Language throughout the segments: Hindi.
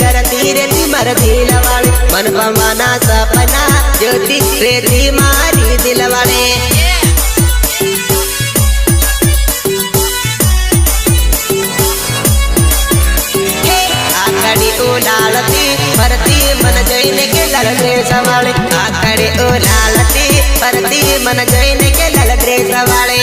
पर दिलवाले मन पमाना सपना, ज्योति रेती मारी दिलवाले आकड़ी उलालती परती मन जैन के लल ड्रेस वाले आकड़ी उलालती परती मन जैन के लल ड्रेस वाले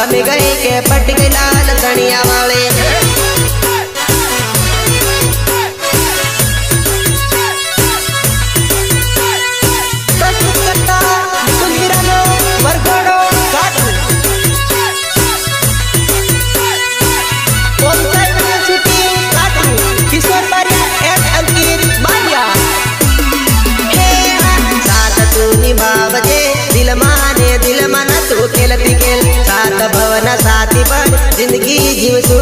गम गए के पट गए लाल धनिया वाले। हे साथ निभावजे, दिल माने, दिल मन खेलती खेल। भवन साथी बन ज़िंदगी जीव मौजती